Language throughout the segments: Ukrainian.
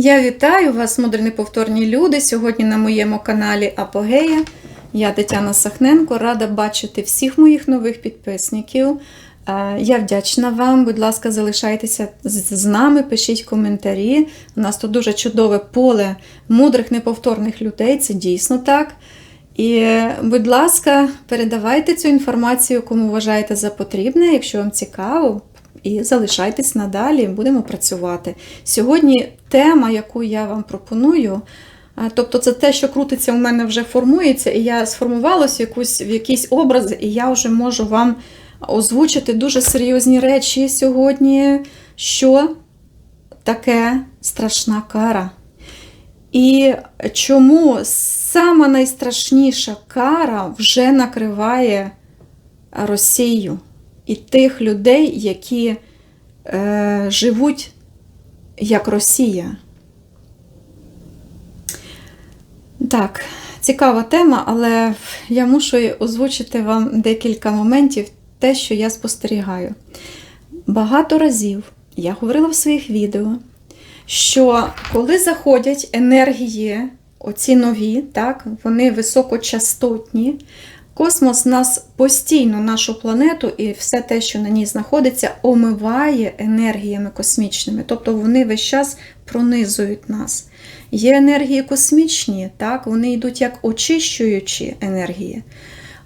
Я вітаю вас, мудрі неповторні люди. Сьогодні на моєму каналі Апогея. Я Тетяна Сахненко, рада бачити всіх моїх нових підписників. Я вдячна вам. Будь ласка, залишайтеся з нами, пишіть коментарі. У нас тут дуже чудове поле мудрих неповторних людей. Це дійсно так. І, будь ласка, передавайте цю інформацію, кому вважаєте за потрібне, якщо вам цікаво. І залишайтесь надалі, будемо працювати. Сьогодні тема, яку я вам пропоную, тобто це те, що крутиться у мене вже формується, і я сформувалася якусь, в якийсь образ, і я вже можу вам озвучити дуже серйозні речі сьогодні, що таке страшна кара. І чому сама найстрашніша кара вже накриває Росію і тих людей, які е, живуть як Росія. Так, цікава тема, але я мушу озвучити вам декілька моментів, те, що я спостерігаю. Багато разів я говорила в своїх відео, що коли заходять енергії, оці нові, так, вони високочастотні, Космос нас постійно, нашу планету і все те, що на ній знаходиться, омиває енергіями космічними. Тобто вони весь час пронизують нас. Є енергії космічні, так, вони йдуть як очищуючі енергії,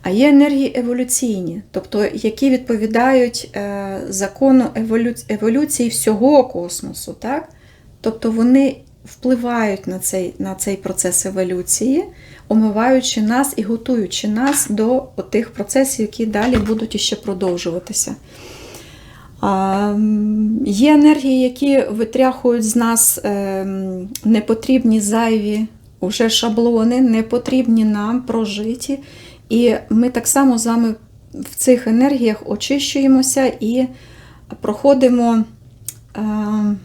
а є енергії еволюційні, тобто які відповідають е, закону еволю... еволюції всього космосу. Так? Тобто вони впливають на цей, на цей процес еволюції, омиваючи нас і готуючи нас до тих процесів, які далі будуть іще продовжуватися. А, Є енергії, які витряхують з нас е, непотрібні зайві уже шаблони, непотрібні нам прожиті. І ми так само з вами в цих енергіях очищуємося і проходимо. Е,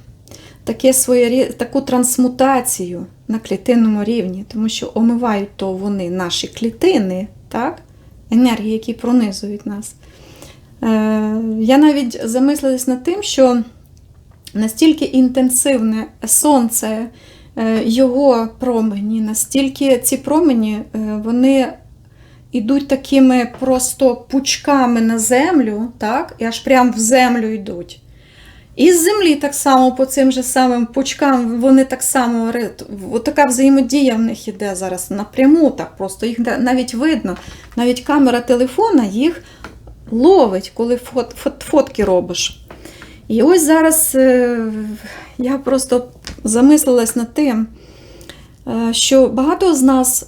таке своє, таку трансмутацію на клітинному рівні, тому що омивають то вони наші клітини, так? енергії, які пронизують нас. Е, Я навіть замислилась над тим, що настільки інтенсивне сонце, е, його промені, настільки ці промені, е, вони йдуть такими просто пучками на землю, так? і аж прямо в землю йдуть. І з землі так само по цим же самим пучкам вони так само така взаємодія в них іде зараз напряму, так просто їх навіть видно. Навіть камера телефона їх ловить, коли фот, фот, фотки робиш. І ось зараз е, я просто замислилась над тим, е, що багато з нас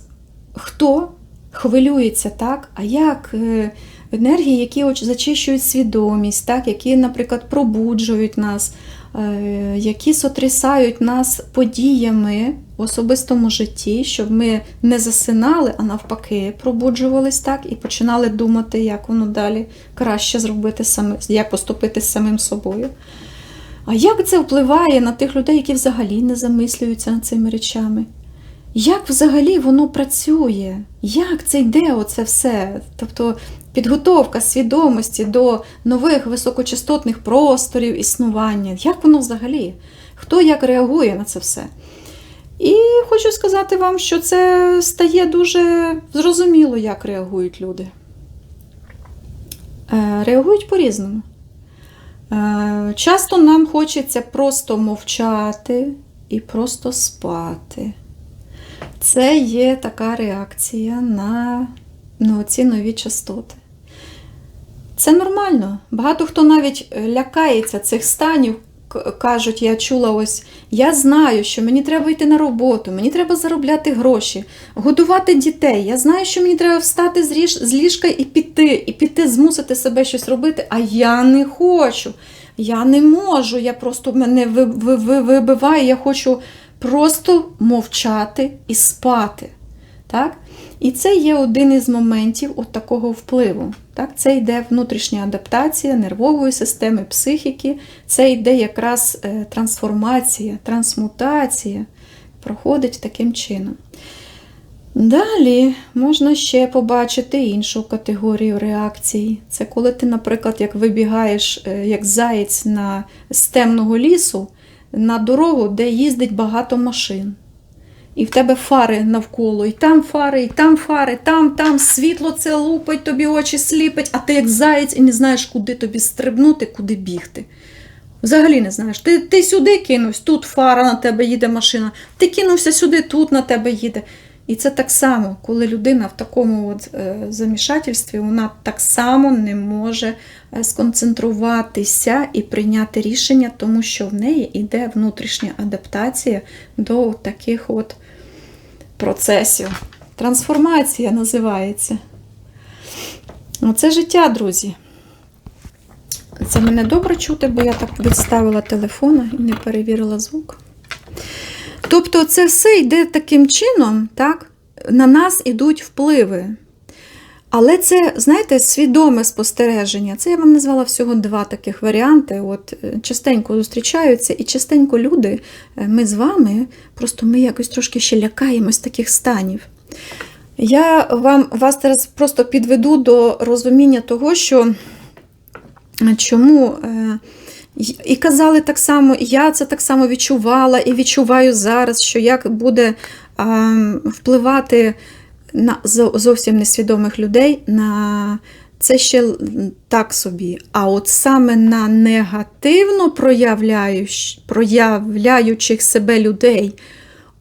хто хвилюється, так? А як е, енергії, які зачищують свідомість, так? які, наприклад, пробуджують нас, е, які сотрясають нас подіями в особистому житті, щоб ми не засинали, а навпаки, пробуджувались так і починали думати, як воно далі краще зробити саме, як поступити з самим собою. А як це впливає на тих людей, які взагалі не замислюються над цими речами? Як взагалі воно працює? Як це йде оце все? Тобто підготовка свідомості до нових високочастотних просторів існування. Як воно взагалі? Хто як реагує на це все? І хочу сказати вам, що це стає дуже зрозуміло, як реагують люди. Е, реагують по-різному. Е, часто нам хочеться просто мовчати і просто спати. Це є така реакція на, на ці нові частоти. Це нормально. Багато хто навіть лякається цих станів. Кажуть, я чула ось, я знаю, що мені треба йти на роботу, мені треба заробляти гроші, годувати дітей. Я знаю, що мені треба встати з, ліжка і піти, і піти, змусити себе щось робити, а я не хочу. Я не можу, я просто мене вибиває, я хочу просто мовчати і спати. Так? І це є один із моментів от такого впливу. Так? Це йде внутрішня адаптація нервової системи, психіки, це йде якраз е, трансформація, трансмутація проходить таким чином. Далі можна ще побачити іншу категорію реакцій. Це коли ти, наприклад, як вибігаєш е, як заєць на з темного лісу, на дорогу, де їздить багато машин. І в тебе фари навколо, і там фари, і там фари, там, там світло це лупить, тобі очі сліпить, а ти як заєць і не знаєш, куди тобі стрибнути, куди бігти. Взагалі не знаєш. Ти, ти сюди кинувся, тут фара на тебе їде машина, ти кинувся сюди, тут на тебе їде. І це так само, коли людина в такому от, е, замішательстві, вона так само не може е, сконцентруватися і прийняти рішення, тому що в неї йде внутрішня адаптація до таких от процесів. Трансформація називається. Оце життя, друзі. Це мене добре чути, бо я так відставила телефона і не перевірила звук. Тобто, це все йде таким чином, так? на нас ідуть впливи. Але це, знаєте, свідоме спостереження. Це я вам назвала всього два таких варіанти. От е, частенько зустрічаються, і частенько люди, е, ми з вами, просто ми якось трошки ще лякаємось таких станів. Я вам вас зараз просто підведу до розуміння того, що чому. е, і казали так само, і я це так само відчувала і відчуваю зараз, що як буде а, впливати на зовсім несвідомих людей на це ще так собі. А от саме на негативно проявляюч, проявляючих себе людей,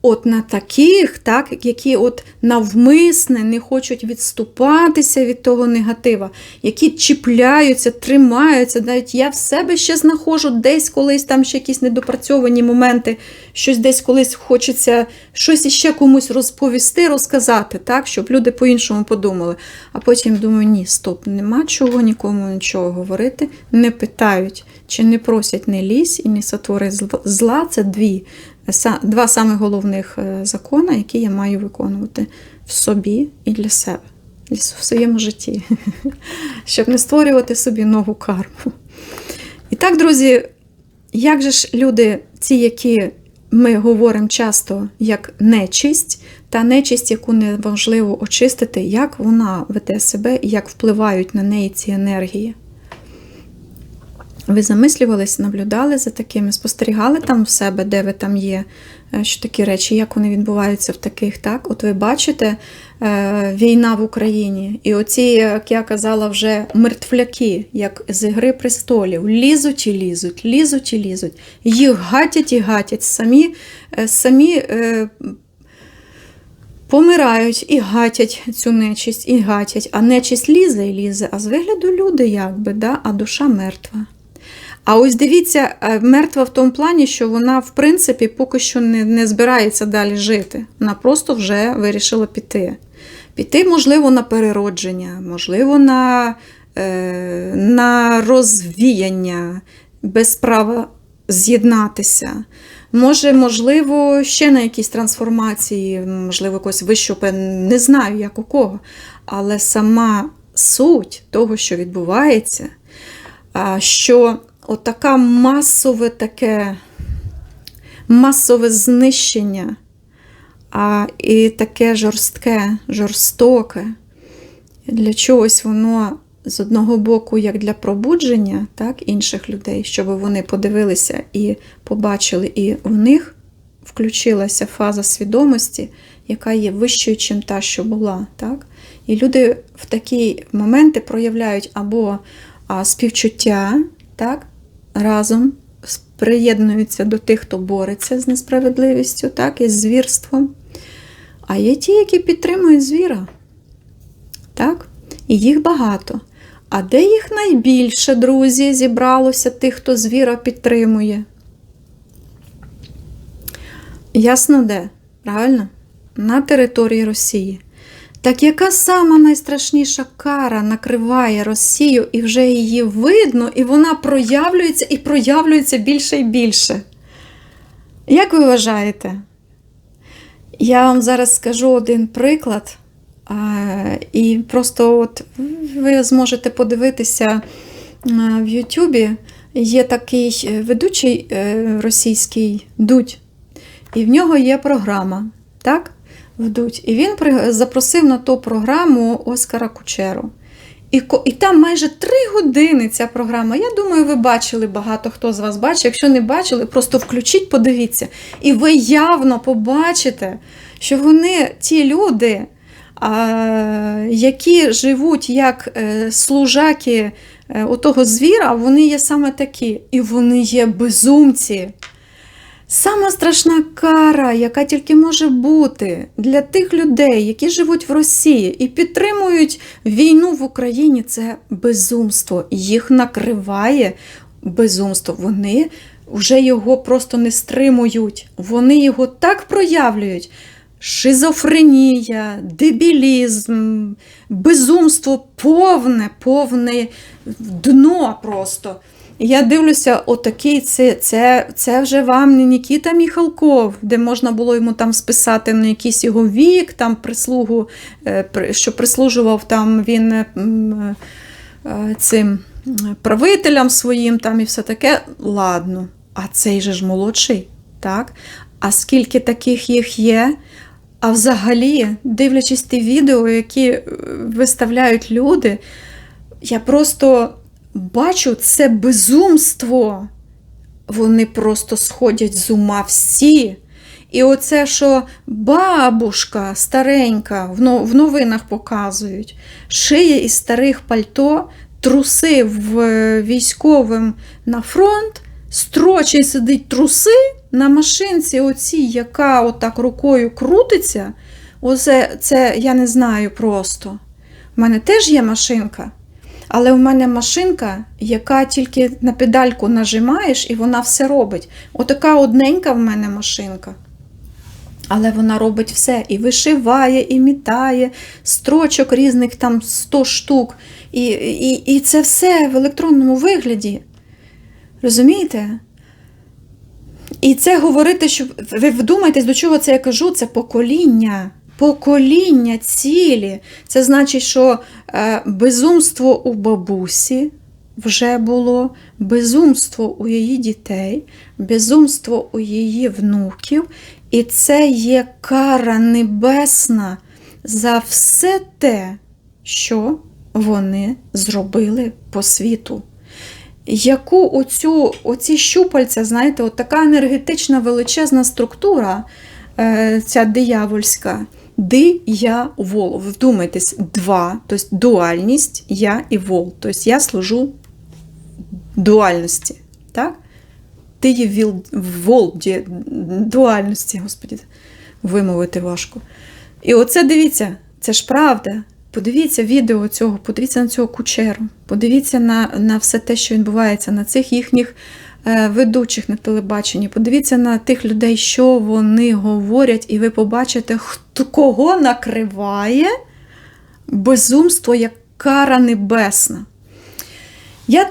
от на таких, так, які от навмисне не хочуть відступатися від того негатива, які чіпляються, тримаються. Навіть я в себе ще знаходжу десь колись там ще якісь недопрацьовані моменти, щось десь колись хочеться щось іще комусь розповісти, розказати, так, щоб люди по-іншому подумали. А потім думаю, ні, стоп, нема чого нікому нічого говорити, не питають, чи не просять не лізь і не сотвори зла. Це дві, два саме головних е, закони, які я маю виконувати в собі і для себе, в своєму житті, щоб не створювати собі нову карму. І так, друзі, як же ж люди, ці, які ми говоримо часто як нечисть, та нечисть, яку неможливо очистити, як вона веде себе і як впливають на неї ці енергії? Ви замислювались, наблюдали за такими, спостерігали там в себе, де ви там є, е, що такі речі, як вони відбуваються в таких, так? От ви бачите е, війна в Україні, і оці, як я казала, вже мертвляки, як з Ігри престолів, лізуть і лізуть, лізуть і лізуть. Їх гатять і гатять, самі, е, самі помирають і гатять цю нечисть, і гатять, а нечисть лізе і лізе, а з вигляду люди якби, да? а душа мертва. А ось дивіться, е, мертва в тому плані, що вона, в принципі, поки що не, не збирається далі жити. Вона просто вже вирішила піти. Піти, можливо, на переродження, можливо, на, е, на розвіяння, без права з'єднатися. Може, можливо, ще на якісь трансформації, можливо, якось вищу, не знаю, як у кого. Але сама суть того, що відбувається, що отака масове таке масове знищення, а і таке жорстке, жорстоке. Для чогось воно з одного боку, як для пробудження так, інших людей, щоб вони подивилися і побачили, і в них включилася фаза свідомості, яка є вищою, чим та, що була. Так? І люди в такі моменти проявляють або співчуття, так, разом приєднуються до тих, хто бореться з несправедливістю, так, і з звірством. А є ті, які підтримують звіра. Так? І їх багато. А де їх найбільше, друзі, зібралося тих, хто звіра підтримує? Ясно де? Правильно? На території Росії. Так яка сама найстрашніша кара накриває Росію, і вже її видно, і вона проявлюється і проявлюється більше і більше? Як ви вважаєте? Я вам зараз скажу один приклад, і просто от ви зможете подивитися в Ютубі. Є такий е, ведучий е, російський Дудь, і в нього є програма, так? Вдуть. І він запросив на ту програму Оскара Кучеру. І, і там майже три години ця програма. Я думаю, ви бачили багато хто з вас бачив. Якщо не бачили, просто включіть, подивіться. І ви явно побачите, що вони ті люди, які живуть як е, служаки е, отого звіра, вони є саме такі. І вони є безумці. Сама страшна кара, яка тільки може бути для тих людей, які живуть в Росії і підтримують війну в Україні, це безумство. Їх накриває безумство. Вони вже його просто не стримують. Вони його так проявлюють. Шизофренія, дебілізм, безумство повне, повне дно просто. Я дивлюся, отакий це, це, це вже вам не Нікіта Міхалков, де можна було йому там списати на якийсь його вік, там прислугу, е, що прислужував там він е, цим правителям своїм там і все таке. Ладно, а цей же ж молодший, так? А скільки таких їх є? А взагалі, дивлячись ті відео, які е, виставляють люди, я просто бачу це безумство. Вони просто сходять з ума всі. І оце, що бабушка старенька в новинах показують, шиє із старих пальто, трусив е, військовим на фронт, строчить сидить труси на машинці, оцій, яка отак рукою крутиться. Оце це я не знаю просто. У мене теж є машинка. Але в мене машинка, яка тільки на педальку нажимаєш, і вона все робить. Отака одненька в мене машинка. Але вона робить все і вишиває, і мітає, строчок різних там 100 штук. І, і, і це все в електронному вигляді. Розумієте? І це говорити, що ви вдумайтесь, до чого це я кажу, це покоління. Покоління цілі. Це значить, що е, безумство у бабусі вже було, безумство у її дітей, безумство у її внуків, і це є кара небесна за все те, що вони зробили по світу. Яку оцю, оці щупальця, знаєте, от така енергетична величезна структура, е, ця диявольська, диявол. Вдумайтесь, два, тобто дуальність, я і вол. Тобто я служу дуальності. Так? Ти є вол дуальності, господі, вимовити важко. І оце дивіться, це ж правда. Подивіться відео цього, подивіться на цього кучеру, подивіться на, на все те, що відбувається, на цих їхніх ведучих на телебаченні. Подивіться на тих людей, що вони говорять, і ви побачите, хто кого накриває безумство як кара небесна. Я,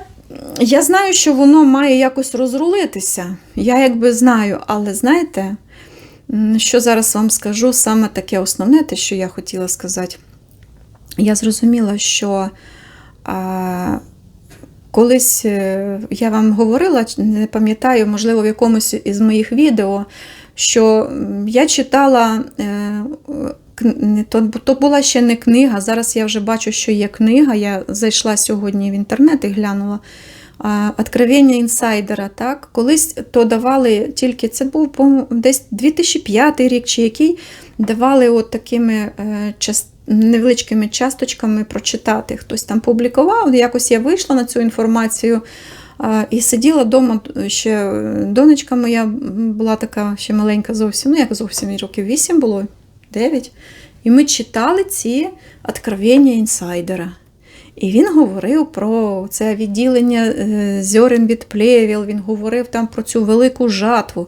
я знаю, що воно має якось розрулитися. Я якби знаю, але знаєте, що зараз вам скажу, саме таке основне, те, що я хотіла сказати. Я зрозуміла, що а, колись е, я вам говорила, не пам'ятаю, можливо, в якомусь із моїх відео, що я читала, е, то, то була ще не книга, зараз я вже бачу, що є книга. Я зайшла сьогодні в інтернет і глянула. Откровення інсайдера. Так? Колись то давали тільки, це був десь 2005 рік, чи який давали от такими е, частинами невеличкими часточками прочитати. Хтось там публікував, якось я вийшла на цю інформацію і сиділа вдома. Ще донечка моя була така ще маленька зовсім, ну як зовсім років 8 було, 9. І ми читали ці откровення інсайдера. І він говорив про це відділення е, зьорен від плевіл, він говорив там про цю велику жатву.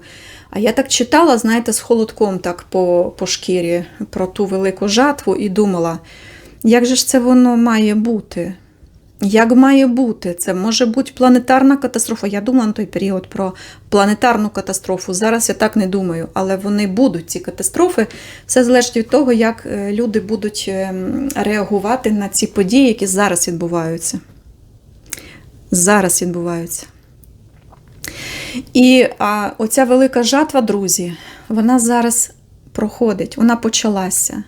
А я так читала, знаєте, з холодком так по, по шкірі про ту велику жатву і думала, як же ж це воно має бути? Як має бути? Це може бути планетарна катастрофа. Я думала на той період про планетарну катастрофу. Зараз я так не думаю, але вони будуть, ці катастрофи. Все залежить від того, як е, люди будуть ем, реагувати на ці події, які зараз відбуваються. Зараз відбуваються. І а, оця велика жатва, друзі, вона зараз проходить, вона почалася.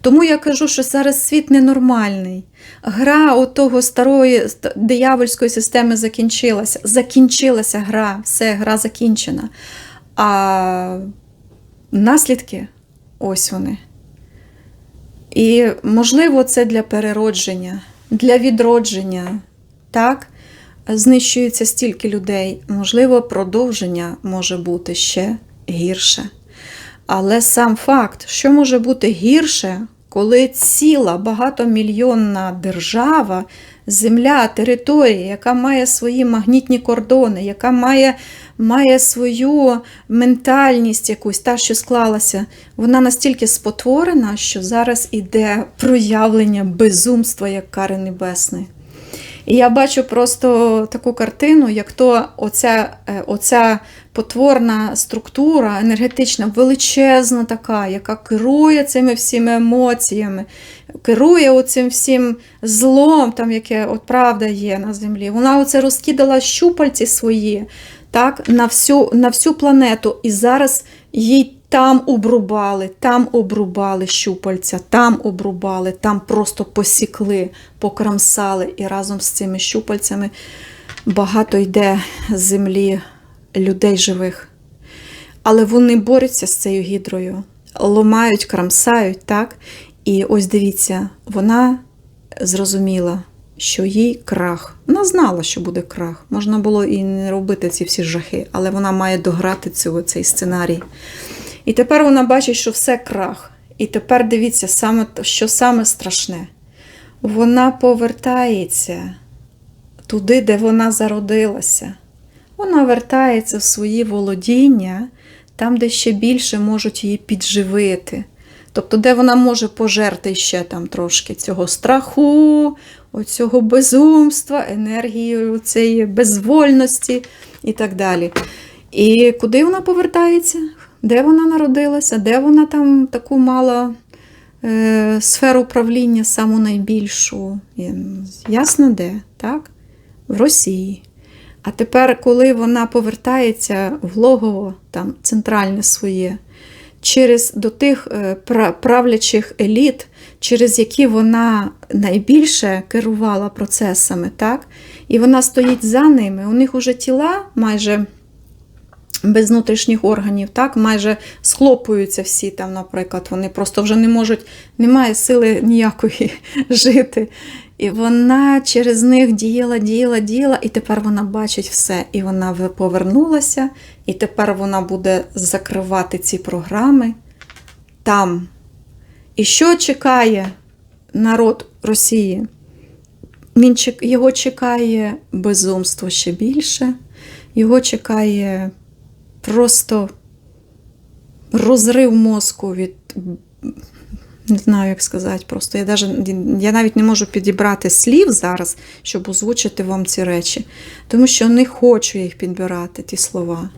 Тому я кажу, що зараз світ ненормальний. Гра отого старої диявольської системи закінчилася. Закінчилася гра, все, гра закінчена. А наслідки ось вони. І, можливо, це для переродження, для відродження. Так? Знищується стільки людей. Можливо, продовження може бути ще гірше. Але сам факт, що може бути гірше, коли ціла багатомільйонна держава, земля, територія, яка має свої магнітні кордони, яка має, має свою ментальність якусь, та, що склалася, вона настільки спотворена, що зараз іде проявлення безумства як кари небесної. І я бачу просто таку картину, як то оця, е, оця потворна структура енергетична, величезна така, яка керує цими всіми емоціями, керує оцим всім злом, там, яке от правда є на землі. Вона оце розкидала щупальці свої так, на, всю, на всю планету. І зараз їй там обрубали, там обрубали щупальця, там обрубали, там просто посікли, покрамсали. І разом з цими щупальцями багато йде з землі людей живих. Але вони борються з цією гідрою, ломають, крамсають, так? І ось дивіться, вона зрозуміла, що їй крах. Вона знала, що буде крах. Можна було і не робити ці всі жахи, але вона має дограти цього, цей сценарій. І тепер вона бачить, що все крах. І тепер дивіться, саме, що саме страшне. Вона повертається туди, де вона зародилася. Вона вертається в свої володіння, там, де ще більше можуть її підживити. Тобто, де вона може пожерти ще там трошки цього страху, оцього безумства, енергії цієї безвольності і так далі. І куди вона повертається? Де вона народилася? Де вона там таку мала е, сферу управління саму найбільшу? Ясно де, так? В Росії. А тепер, коли вона повертається в логово, там центральне своє, через до тих е, правлячих еліт, через які вона найбільше керувала процесами, так? І вона стоїть за ними. У них уже тіла майже без внутрішніх органів, так, майже схлопуються всі там, наприклад, вони просто вже не можуть, немає сили ніякої жити. І вона через них діяла, діяла, діяла, і тепер вона бачить все. І вона повернулася, і тепер вона буде закривати ці програми там. І що чекає народ Росії? Він його чекає безумство ще більше, його чекає просто розрив мозку від. Не знаю, як сказати. Просто я, даже, я навіть не можу підібрати слів зараз, щоб озвучити вам ці речі, тому що не хочу їх підбирати, ті слова.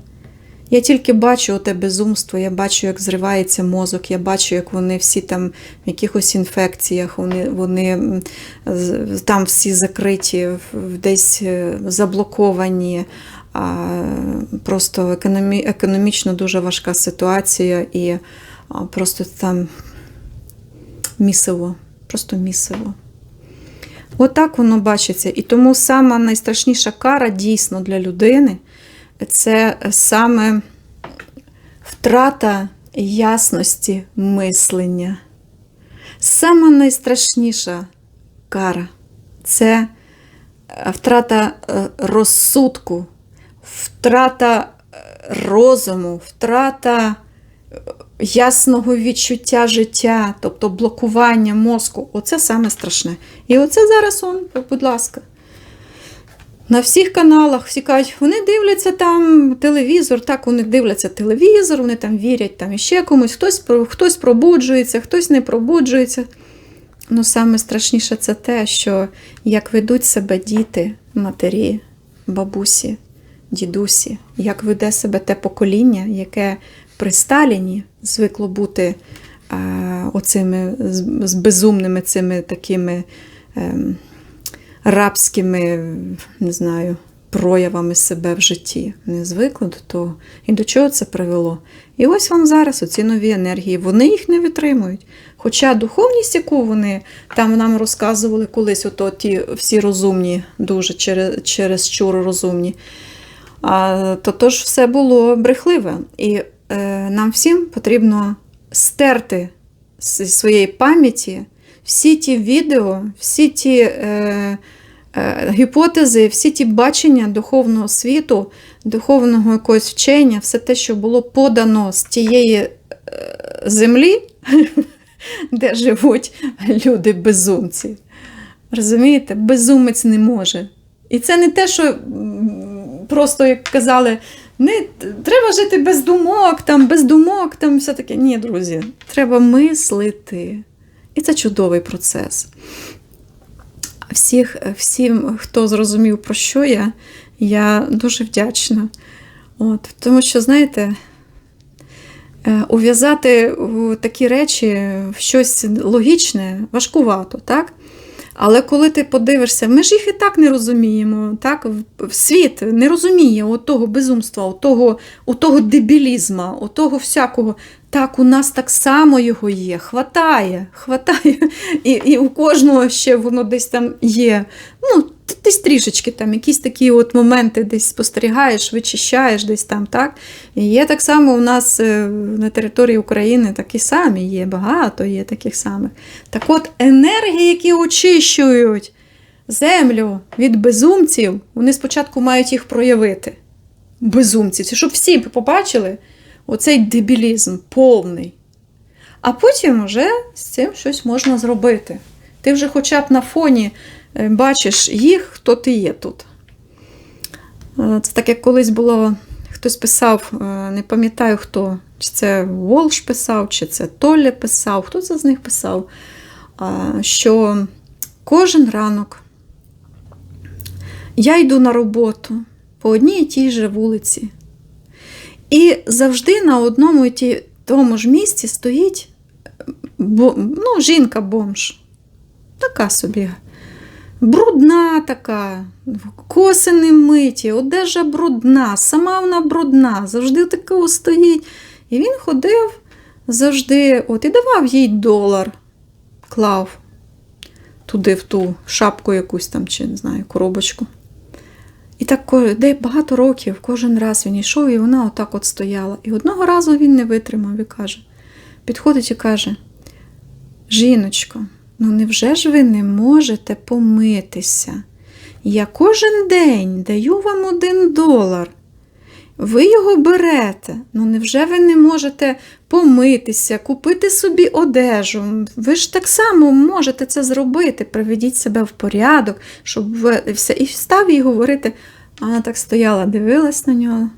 Я тільки бачу те безумство, я бачу, як зривається мозок, я бачу, як вони всі там в якихось інфекціях, вони, вони там всі закриті, десь е, заблоковані. Просто економі, економічно дуже важка ситуація, і просто там місиво, просто місиво. Отак воно бачиться. І тому сама найстрашніша кара дійсно для людини це саме втрата ясності мислення. Сама найстрашніша кара це е, втрата е, розсудку, втрата е, розуму, втрата е, ясного відчуття життя, тобто блокування мозку. Оце саме страшне. І оце зараз он, будь ласка. На всіх каналах всі кажуть, вони дивляться там телевізор, так вони дивляться телевізор, вони там вірять там іще комусь, хтось, хтось пробуджується, хтось не пробуджується. Ну, саме страшніше це те, що як ведуть себе діти, матері, бабусі, дідусі, як веде себе те покоління, яке при Сталіні звикло бути а, оцими з, безумними цими такими ем, рабськими, не знаю, проявами себе в житті. Не звикли до того. І до чого це привело? І ось вам зараз оці нові енергії, вони їх не витримують. Хоча духовність, яку вони там нам розказували колись, ото ті всі розумні, дуже через, через чур розумні, то то ж все було брехливе. І е, нам всім потрібно стерти з своєї пам'яті всі ті відео, всі ті е, е, гіпотези, всі ті бачення духовного світу, духовного якогось вчення, все те, що було подано з тієї е, землі, де живуть люди безумці. Розумієте, безумець не може. І це не те, що просто як казали, не треба жити без думок, там, без думок, там все таке. Ні, друзі, треба мислити. І це чудовий процес. Всіх, всім, хто зрозумів, про що я, я дуже вдячна. От, тому що, знаєте, е, ув'язати такі речі в щось логічне важкувато, так? Але коли ти подивишся, ми ж їх і так не розуміємо. Так? Світ не розуміє отого безумства, отого, отого дебілізма, отого всякого. Так, у нас так само його є. Хватає, хватає. І, і у кожного ще воно десь там є. Ну, десь трішечки там, якісь такі от моменти десь спостерігаєш, вичищаєш десь там, так? І є так само у нас е, на території України такі самі є, багато є таких самих. Так от енергії, які очищують землю від безумців, вони спочатку мають їх проявити. Безумців, щоб всі побачили оцей дебілізм повний. А потім вже з цим щось можна зробити. Ти вже хоча б на фоні бачиш їх, хто ти є тут. Е, Це так як колись було, хтось писав, е, не пам'ятаю хто, чи це Волш писав, чи це Толлі писав, хто це з них писав, що кожен ранок я йду на роботу по одній і тій же вулиці. І завжди на одному і тому ж місці стоїть ну, жінка-бомж. Така собі. Брудна така, коси не миті, одежа брудна, сама вона брудна, завжди такого стоїть. І він ходив завжди, от, і давав їй долар, клав туди в ту шапку якусь там, чи не знаю, коробочку. І так де багато років, кожен раз він йшов, і вона отак от стояла. І одного разу він не витримав і каже: підходить і каже: Жіночко, ну невже ж ви не можете помитися? Я кожен день даю вам один долар. Ви його берете. Ну невже ви не можете помитися, купити собі одежу? Ви ж так само можете це зробити. Приведіть себе в порядок, щоб ви все. І став їй говорити. Вона так стояла, дивилась на нього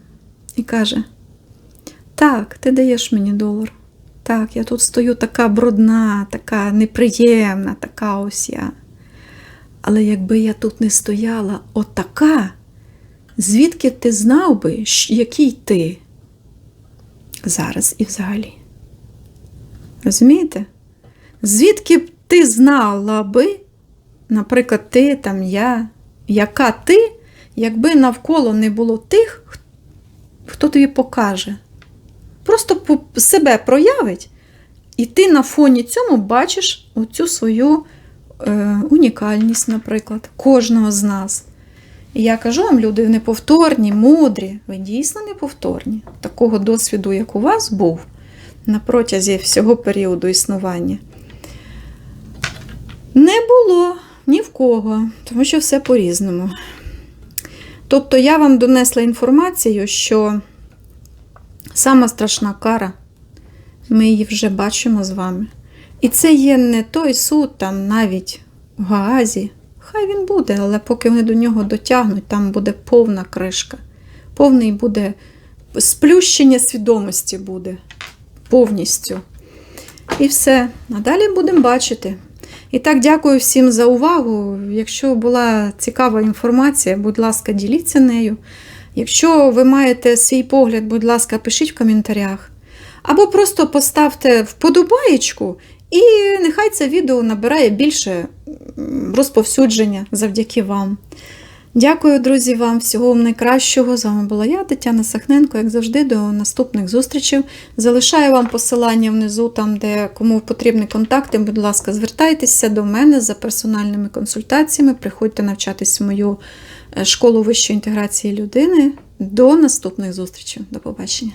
і каже: Так, ти даєш мені долар. Так, я тут стою така брудна, така неприємна, така ось я. Але якби я тут не стояла отака, звідки ти знав би, який ти зараз і взагалі? Розумієте? Звідки б ти знала би, наприклад, ти там я, яка ти, якби навколо не було тих, хто тобі покаже? Просто себе проявить, і ти на фоні цьому бачиш оцю свою е, унікальність, наприклад, кожного з нас. І я кажу вам, люди неповторні, мудрі, ви дійсно неповторні. Такого досвіду, як у вас був на протязі всього періоду існування. Не було ні в кого, тому що все по-різному. Тобто я вам донесла інформацію, що сама страшна кара, ми її вже бачимо з вами. І це є не той суд, там навіть в Гаазі. Хай він буде, але поки вони до нього дотягнуть, там буде повна кришка. Повний буде сплющення свідомості буде повністю. І все. А далі будемо бачити. І так, дякую всім за увагу. Якщо була цікава інформація, будь ласка, діліться нею. Якщо ви маєте свій погляд, будь ласка, пишіть в коментарях. Або просто поставте вподобаєчку, і нехай це відео набирає більше розповсюдження завдяки вам. Дякую, друзі, вам всього вам найкращого. З вами була я, Тетяна Сахненко. Як завжди, до наступних зустрічей. Залишаю вам посилання внизу, там, де кому потрібні контакти. Будь ласка, звертайтеся до мене за персональними консультаціями. Приходьте навчатись в мою школу вищої інтеграції людини. До наступних зустрічей. До побачення.